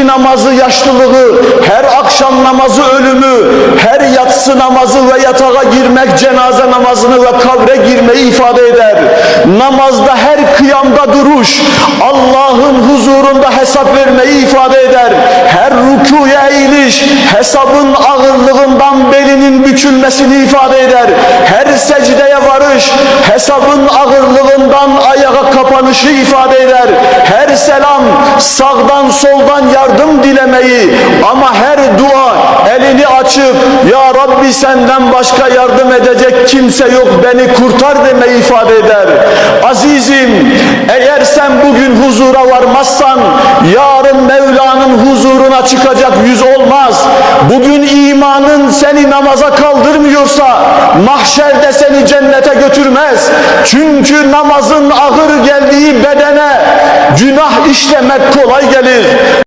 ikindi namazı yaşlılığı, her akşam namazı ölümü, her yatsı namazı ve yatağa girmek cenaze namazını ve kabre girmeyi ifade eder. Namazda her kıyamda duruş, Allah'ın huzurunda hesap vermeyi ifade eder. Her rükuya eğiliş, hesabın ağırlığından belinin bükülmesini ifade eder. Her secdeye varış, hesabın ağırlığından ayağa kapanışı ifade eder. Her selam sağdan soldan yardım dilemeyi ama her dua elini açıp ya Rabbi senden başka yardım edecek kimse yok beni kurtar demeyi ifade eder. Azizim eğer sen bugün huzura varmazsan yarın Mevla'nın huzuruna çıkacak yüz olmaz. Bugün imanın seni namaza kaldırmıyorsa mahşerde seni cennete götürmez. Çünkü namazın ağır geldiği bedene günah işlemek kolay gelir.